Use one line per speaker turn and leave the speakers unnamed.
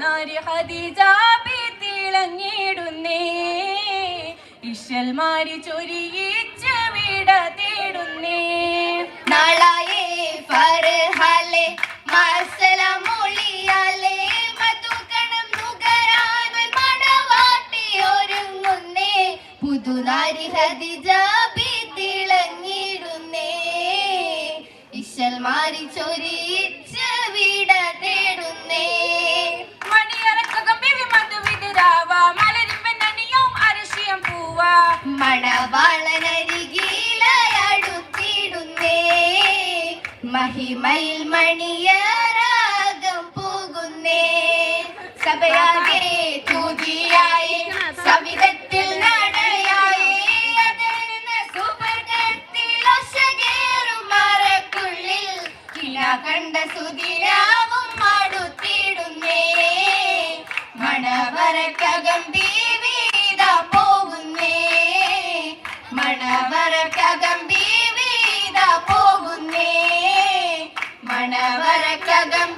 നാരി ഹദീജ തിളങ്ങിടുന്നേ ഇഷൽമാരി ചൊരിയിച്ച വിട തേടുന്നേ.
നാളായേ ഫർഹലെ മസല മൊളിയാലേ മധുകണം നുകരാതെ മണവാട്ടി ഒരുങ്ങുന്നേ. പുതുനാരി ഹദിജ തിളങ്ങിടുന്നേ ഇഷൽമാരി ചൊരിയിച്ച വിട തേടുന്നേ മണവാളനരികിലടുത്തിടുന്നേ മഹിമയിൽ മണിയരാഗം പോകുന്നേ. സഭയാകെ തൂതിയായി സവിധത്തിൽ നടയായി. മറക്കുള്ളിൽ കണ്ട സുതിരാവും മടുത്തിടുന്നേ മണവരക്കകം ദീവീത മണവരക്കകം ദീവീത പോകുന്നേ മണവരക്കകം